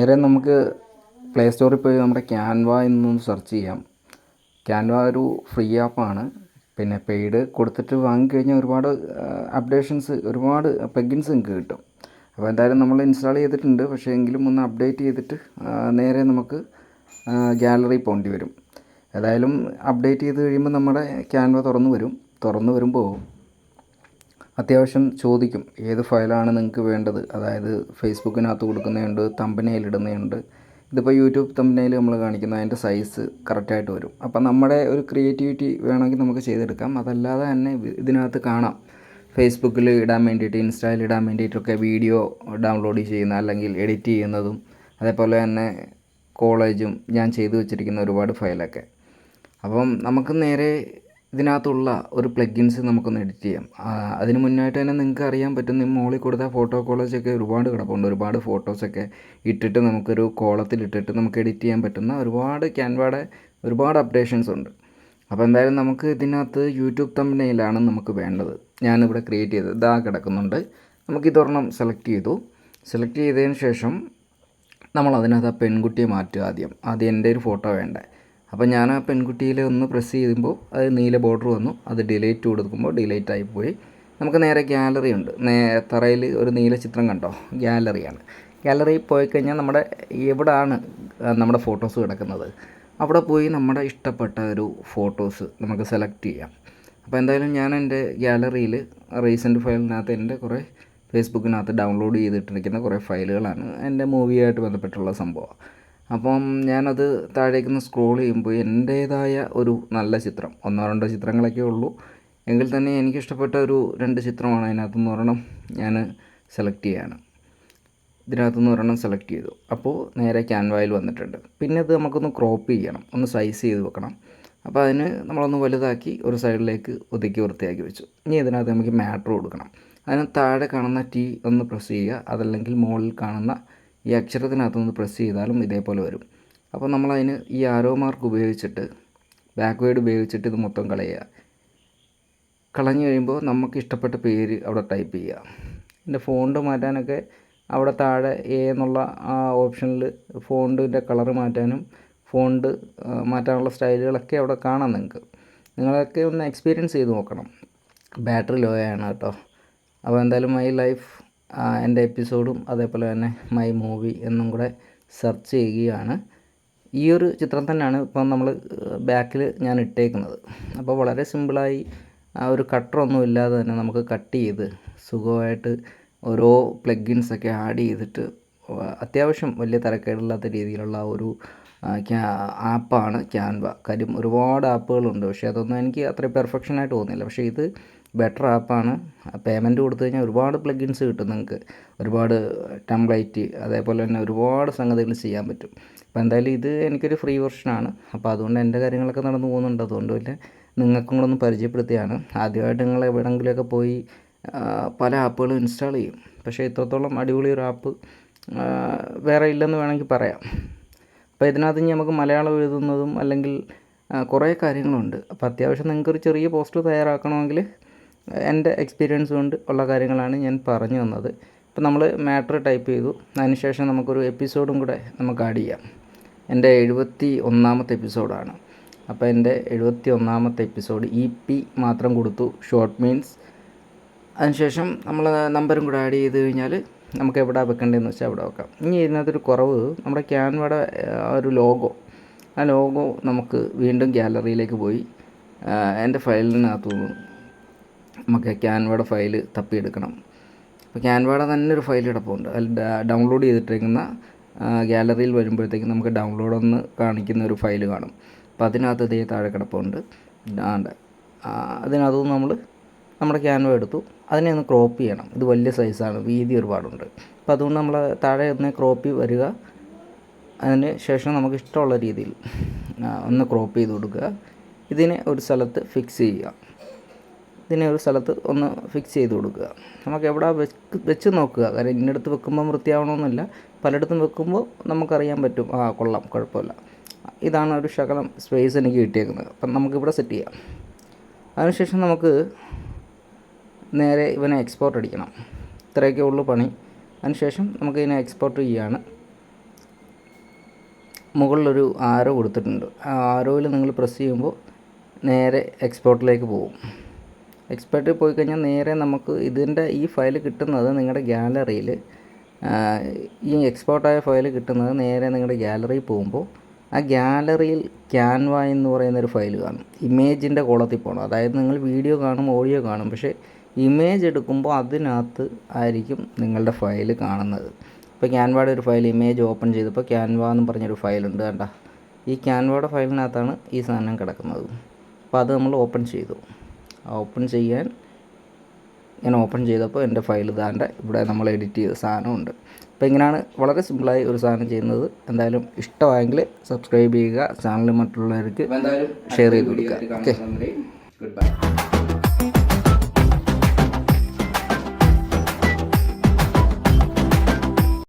നേരെ നമുക്ക് പ്ലേ സ്റ്റോറിൽ പോയി നമ്മുടെ ക്യാൻവ എന്നൊന്ന് സെർച്ച് ചെയ്യാം. ക്യാൻവ ഒരു ഫ്രീ ആപ്പാണ് പിന്നെ പെയ്ഡ് കൊടുത്തിട്ട് വാങ്ങിക്കഴിഞ്ഞാൽ ഒരുപാട് അപ്ഡേഷൻസ് ഒരുപാട് പ്ലഗിൻസ് നിങ്ങൾക്ക് കിട്ടും. അപ്പോൾ എന്തായാലും നമ്മൾ ഇൻസ്റ്റാൾ ചെയ്തിട്ടുണ്ട്. പക്ഷേ എങ്കിലും ഒന്ന് അപ്ഡേറ്റ് ചെയ്തിട്ട് നേരെ നമുക്ക് ഗാലറി പോകേണ്ടി വരും. ഏതായാലും അപ്ഡേറ്റ് ചെയ്ത് കഴിയുമ്പോൾ നമ്മുടെ ക്യാൻവ തുറന്നു വരും. തുറന്നു വരുമ്പോൾ അത്യാവശ്യം ചോദിക്കും ഏത് ഫയലാണ് നിങ്ങൾക്ക് വേണ്ടത്. അതായത് ഫേസ്ബുക്കിനകത്ത് കൊടുക്കുന്നതുണ്ട് തമ്പനയിൽ ഇടുന്നതുണ്ട്. ഇതിപ്പോൾ യൂട്യൂബ് തമ്പനയിൽ നമ്മൾ കാണിക്കുന്ന അതിന്റെ സൈസ് കറക്റ്റായിട്ട് വരും. അപ്പം നമ്മുടെ ഒരു ക്രിയേറ്റിവിറ്റി വേണമെങ്കിൽ നമുക്ക് ചെയ്തെടുക്കാം. അതല്ലാതെ തന്നെ ഇത് ഇതിനകത്ത് കാണാം. ഫേസ്ബുക്കിൽ ഇടാൻ വേണ്ടിയിട്ട് ഇൻസ്റ്റയിൽ ഇടാൻ വേണ്ടിയിട്ടൊക്കെ വീഡിയോ ഡൗൺലോഡ് ചെയ്യുന്ന അല്ലെങ്കിൽ എഡിറ്റ് ചെയ്യുന്നതും അതേപോലെ തന്നെ കോളേജും ഞാൻ ചെയ്തു വെച്ചിരിക്കുന്ന ഒരുപാട് ഫയലൊക്കെ അപ്പം നമുക്ക് നേരെ ഇതിനകത്തുള്ള ഒരു പ്ലഗിൻസ് നമുക്കൊന്ന് എഡിറ്റ് ചെയ്യാം. അതിന് മുന്നായിട്ട് തന്നെ നിങ്ങൾക്ക് അറിയാൻ പറ്റുന്ന ഈ മോളിൽ കൊടുത്ത ഫോട്ടോ കോളേജൊക്കെ ഒരുപാട് കിടപ്പുണ്ട്. ഒരുപാട് ഫോട്ടോസൊക്കെ ഇട്ടിട്ട് നമുക്കൊരു കോളത്തിൽ ഇട്ടിട്ട് നമുക്ക് എഡിറ്റ് ചെയ്യാൻ പറ്റുന്ന ഒരുപാട് ക്യാൻവയുടെ ഒരുപാട് അപ്ഡേഷൻസ് ഉണ്ട്. അപ്പോൾ എന്തായാലും നമുക്ക് ഇതിനകത്ത് യൂട്യൂബ് തമ്പനയിലാണ് നമുക്ക് വേണ്ടത്. ഞാനിവിടെ ക്രിയേറ്റ് ചെയ്തത്. ഇതാ കിടക്കുന്നുണ്ട്. നമുക്കിതൊരെണ്ണം സെലക്ട് ചെയ്തു. സെലക്ട് ചെയ്തതിന് ശേഷം നമ്മൾ അതിനകത്ത് ആ പെൺകുട്ടിയെ മാറ്റുക ആദ്യം. ആദ്യം എന്റെ ഒരു ഫോട്ടോ വേണ്ടേ? അപ്പോൾ ഞാൻ ആ പെൺകുട്ടിയിൽ ഒന്ന് പ്രസ് ചെയ്യുമ്പോൾ അത് നീല ബോർഡർ വന്നു. അത് ഡിലീറ്റ് കൊടുക്കുമ്പോൾ ഡിലീറ്റ് ആയിപ്പോയി നമുക്ക് നേരെ ഗാലറി ഉണ്ട്. നേ തറയിൽ ഒരു നീല ചിത്രം കണ്ടോ? ഗാലറിയാണ് ഗാലറിയിൽ പോയി കഴിഞ്ഞാൽ നമ്മുടെ എവിടാണ് നമ്മുടെ ഫോട്ടോസ് കിടക്കുന്നത്? അവിടെ പോയി നമ്മുടെ ഇഷ്ടപ്പെട്ട ഒരു ഫോട്ടോസ് നമുക്ക് സെലക്ട് ചെയ്യാം. അപ്പോൾ എന്തായാലും ഞാൻ എന്റെ ഗാലറിയിൽ റീസെന്റ് ഫയലിനകത്ത് എന്റെ കുറേ ഫേസ്ബുക്കിനകത്ത് ഡൗൺലോഡ് ചെയ്തിട്ടിരിക്കുന്ന കുറേ ഫയലുകളാണ് എന്റെ മൂവിയായിട്ട് ബന്ധപ്പെട്ടുള്ള സംഭവം. അപ്പം ഞാനത് താഴേക്കൊന്ന് സ്ക്രോൾ ചെയ്യുമ്പോൾ എന്റേതായ ഒരു നല്ല ചിത്രം ഒന്നോ രണ്ടോ ചിത്രങ്ങളൊക്കെ ഉള്ളൂ. എങ്കിൽ തന്നെ എനിക്കിഷ്ടപ്പെട്ട ഒരു രണ്ട് ചിത്രമാണ് അതിനകത്തുനിന്ന് ഒരെണ്ണം ഞാൻ സെലക്ട് ചെയ്യാണ്. ഇതിനകത്തുനിന്ന് ഒരെണ്ണം സെലക്ട് ചെയ്തു. അപ്പോൾ നേരെ ക്യാൻവായിൽ വന്നിട്ടുണ്ട്. പിന്നെ അത് നമുക്കൊന്ന് ക്രോപ്പ് ചെയ്യണം ഒന്ന് സൈസ് ചെയ്ത് വെക്കണം. അപ്പോൾ അതിന് നമ്മളൊന്ന് വലുതാക്കി ഒരു സൈഡിലേക്ക് ഒതുക്കി വൃത്തിയാക്കി വെച്ചു. ഇനി ഇതിനകത്ത് നമുക്ക് മാറ്റർ കൊടുക്കണം. അതിന് താഴെ കാണുന്ന ടി ഒന്ന് പ്രസ് ചെയ്യുക അതല്ലെങ്കിൽ മുകളിൽ കാണുന്ന ഈ അക്ഷരത്തിനകത്തൊന്ന് പ്രസ് ചെയ്താലും ഇതേപോലെ വരും. അപ്പോൾ നമ്മളതിന് ഈ ആരോ മാർക്ക് ഉപയോഗിച്ചിട്ട് ബാക്ക്വേഡ് ഉപയോഗിച്ചിട്ട് ഇത് മൊത്തം കളയുക. കളഞ്ഞു കഴിയുമ്പോൾ നമുക്ക് ഇഷ്ടപ്പെട്ട പേര് അവിടെ ടൈപ്പ് ചെയ്യുക. എന്റെ ഫോണ്ട് മാറ്റാനൊക്കെ അവിടെ താഴെ എ എന്നുള്ള ആ ഓപ്ഷനിൽ ഫോണ്ടിന്റെ കളറ് മാറ്റാനും ഫോണ്ട് മാറ്റാനുള്ള സ്റ്റൈലുകളൊക്കെ അവിടെ കാണാം നിങ്ങൾക്ക്. നിങ്ങളൊക്കെ ഒന്ന് എക്സ്പീരിയൻസ് ചെയ്ത് നോക്കണം. ബാറ്ററി ലോ ആണ് കേട്ടോ. അപ്പോൾ എന്തായാലും മൈ ലൈഫ് എന്റെ എപ്പിസോഡും അതേപോലെ തന്നെ മൈ മൂവി എന്നും കൂടെ സെർച്ച് ചെയ്യുകയാണ്. ഈ ഒരു ചിത്രം തന്നെയാണ് ഇപ്പം നമ്മൾ ബാക്കിൽ ഞാൻ ഇട്ടേക്കുന്നത്. അപ്പോൾ വളരെ സിമ്പിളായി ആ ഒരു കട്ടറൊന്നും ഇല്ലാതെ തന്നെ നമുക്ക് കട്ട് ചെയ്ത് സുഖമായിട്ട് ഓരോ പ്ലഗിൻസ് ഒക്കെ ആഡ് ചെയ്തിട്ട് അത്യാവശ്യം വലിയ തരക്കേടില്ലാത്ത രീതിയിലുള്ള ഒരു ആപ്പാണ് ക്യാൻവ. കാര്യം ഒരുപാട് ആപ്പുകളുണ്ട്. പക്ഷേ അതൊന്നും എനിക്ക് അത്ര പെർഫെക്ഷനായിട്ട് തോന്നുന്നില്ല. പക്ഷേ ഇത് ബെറ്റർ ആപ്പാണ്. പേയ്മെന്റ് കൊടുത്തു കഴിഞ്ഞാൽ ഒരുപാട് പ്ലഗിൻസ് കിട്ടും നിങ്ങൾക്ക്. ഒരുപാട് ടെംപ്ലേറ്റ് അതേപോലെ തന്നെ ഒരുപാട് സംഗതികൾ ചെയ്യാൻ പറ്റും. അപ്പോൾ എന്തായാലും ഇത് എനിക്കൊരു ഫ്രീ വെർഷനാണ്. അപ്പോൾ അതുകൊണ്ട് എന്റെ കാര്യങ്ങളൊക്കെ നടന്നു പോകുന്നുണ്ട്. അതുകൊണ്ട് പിന്നെ നിങ്ങൾക്കും കൂടെ ഒന്ന് പരിചയപ്പെടുത്തിയാണ്. ആദ്യമായിട്ട് നിങ്ങൾ എവിടെയെങ്കിലുമൊക്കെ പോയി പല ആപ്പുകളും ഇൻസ്റ്റാൾ ചെയ്യും. പക്ഷേ ഇത്രത്തോളം അടിപൊളി ഒരു ആപ്പ് വേറെ ഇല്ലെന്ന് വേണമെങ്കിൽ പറയാം. അപ്പോൾ ഇതിനകത്ത് ഇനി നമുക്ക് മലയാളം എഴുതുന്നതും അല്ലെങ്കിൽ കുറേ കാര്യങ്ങളുണ്ട്. അപ്പോൾ അത്യാവശ്യം നിങ്ങൾക്കൊരു ചെറിയ പോസ്റ്റർ തയ്യാറാക്കണമെങ്കിൽ എന്റെ എക്സ്പീരിയൻസ് കൊണ്ട് ഉള്ള കാര്യങ്ങളാണ് ഞാൻ പറഞ്ഞു തന്നത്. ഇപ്പോൾ നമ്മൾ മാറ്റർ ടൈപ്പ് ചെയ്തു. അതിനുശേഷം നമുക്കൊരു എപ്പിസോഡും കൂടെ നമുക്ക് ആഡ് ചെയ്യാം. എന്റെ എഴുപത്തി ഒന്നാമത്തെ എപ്പിസോഡാണ് അപ്പോൾ എന്റെ എഴുപത്തി ഒന്നാമത്തെ എപ്പിസോഡ് ഇ പി മാത്രം കൊടുത്തു. ഷോർട്ട് മീൻസ് അതിനുശേഷം നമ്മൾ നമ്പറും കൂടെ ആഡ് ചെയ്ത് കഴിഞ്ഞാൽ നമുക്ക് എവിടെ വെക്കേണ്ടതെന്ന് വെച്ചാൽ അവിടെ വെക്കാം. ഇനി ഇതിനകത്തൊരു കുറവ് നമ്മുടെ ക്യാൻവയുടെ ഒരു ലോഗോ. ആ ലോഗോ നമുക്ക് വീണ്ടും ഗ്യാലറിയിലേക്ക് പോയി എന്റെ ഫയലിനകത്തു നിന്ന് നമുക്ക് ക്യാൻവയുടെ ഫയൽ തപ്പിയെടുക്കണം. അപ്പോൾ ക്യാൻവയുടെ തന്നെ ഒരു ഫയൽ കിടപ്പുണ്ട്. അതിൽ ഡൗൺലോഡ് ചെയ്തിട്ടിരിക്കുന്ന ഗ്യാലറിയിൽ വരുമ്പോഴത്തേക്കും നമുക്ക് ഡൗൺലോഡ് ഒന്ന് കാണിക്കുന്ന ഒരു ഫയൽ കാണും. അപ്പോൾ അതിനകത്ത് ഇതേ താഴെ കിടപ്പുണ്ട്. അതിനകത്തുനിന്ന് നമ്മൾ നമ്മുടെ ക്യാൻവ എടുത്തു. അതിനെ ഒന്ന് ക്രോപ്പ് ചെയ്യണം. ഇത് വലിയ സൈസാണ് വീതി ഒരുപാടുണ്ട്. അപ്പോൾ അതുകൊണ്ട് നമ്മൾ താഴെ ഒന്ന് ക്രോപ്പി വരിക. അതിന് ശേഷം നമുക്ക് ഇഷ്ടമുള്ള രീതിയിൽ ഒന്ന് ക്രോപ്പ് ചെയ്ത് കൊടുക്കുക. ഇതിനെ ഒരു സ്ഥലത്ത് ഫിക്സ് ചെയ്യുക. ഇതിനെ ഒരു സ്ഥലത്ത് ഒന്ന് ഫിക്സ് ചെയ്ത് കൊടുക്കുക. നമുക്ക് എവിടെ വെച്ച് വെച്ച് നോക്കുക. കാര്യം ഇന്നടുത്ത് വെക്കുമ്പോൾ വൃത്തിയാവണമെന്നില്ല പലയിടത്തും വെക്കുമ്പോൾ നമുക്കറിയാൻ പറ്റും. ആ കൊള്ളാം. കുഴപ്പമില്ല. ഇതാണ് ഒരു ശകലം സ്പേസ് എനിക്ക് കിട്ടിയേക്കുന്നത്. അപ്പം നമുക്കിവിടെ സെറ്റ് ചെയ്യാം. അതിനുശേഷം നമുക്ക് നേരെ ഇവനെ എക്സ്പോർട്ട് അടിക്കണം. ഇത്രയൊക്കെ ഉള്ളു പണി. അതിനുശേഷം നമുക്ക് ഇതിനെ എക്സ്പോർട്ട് ചെയ്യുകയാണ് മുകളിലൊരു ആരോ കൊടുത്തിട്ടുണ്ട്. ആ ആരോയിൽ നിങ്ങൾ പ്രസ് ചെയ്യുമ്പോൾ നേരെ എക്സ്പോർട്ടിലേക്ക് പോകും. എക്സ്പോർട്ടിൽ പോയി കഴിഞ്ഞാൽ നേരെ നമുക്ക് ഇതിന്റെ ഈ ഫയൽ കിട്ടുന്നത് നിങ്ങളുടെ ഗാലറിയിൽ ഈ എക്സ്പോർട്ടായ ഫയൽ കിട്ടുന്നത് നേരെ നിങ്ങളുടെ ഗാലറിയിൽ പോകുമ്പോൾ ആ ഗാലറിയിൽ ക്യാൻവ എന്ന് പറയുന്നൊരു ഫയൽ കാണും. ഇമേജിന്റെ കോളത്തിൽ പോകണം അതായത് നിങ്ങൾ വീഡിയോ കാണും ഓഡിയോ കാണും. പക്ഷേ ഇമേജ് എടുക്കുമ്പോൾ അതിനകത്ത് ആയിരിക്കും നിങ്ങളുടെ ഫയൽ കാണുന്നത്. ഇപ്പോൾ ക്യാൻവയുടെ ഒരു ഫയൽ ഇമേജ് ഓപ്പൺ ചെയ്തപ്പോൾ ക്യാൻവ എന്ന് പറഞ്ഞൊരു ഫയലുണ്ട് കണ്ട. ഈ ക്യാൻവയുടെ ഫയലിനകത്താണ് ഈ സാധനം കിടക്കുന്നത്. അപ്പോൾ അത് നമ്മൾ ഓപ്പൺ ചെയ്തു. ഓപ്പൺ ചെയ്യാൻ ഞാൻ ഓപ്പൺ ചെയ്തപ്പോൾ എന്റെ ഫയൽ ഇതാണ്ട് ഇവിടെ നമ്മൾ എഡിറ്റ് ചെയ്ത സാധനമുണ്ട്. അപ്പോൾ ഇങ്ങനെയാണ് വളരെ സിമ്പിളായി ഒരു സാധനം ചെയ്യുന്നത്. എന്തായാലും ഇഷ്ടമായെങ്കിൽ സബ്സ്ക്രൈബ് ചെയ്യുക. ചാനൽ മറ്റുള്ളവർക്ക് ഷെയർ ചെയ്ത് കൊടുക്കുക. Okay good bye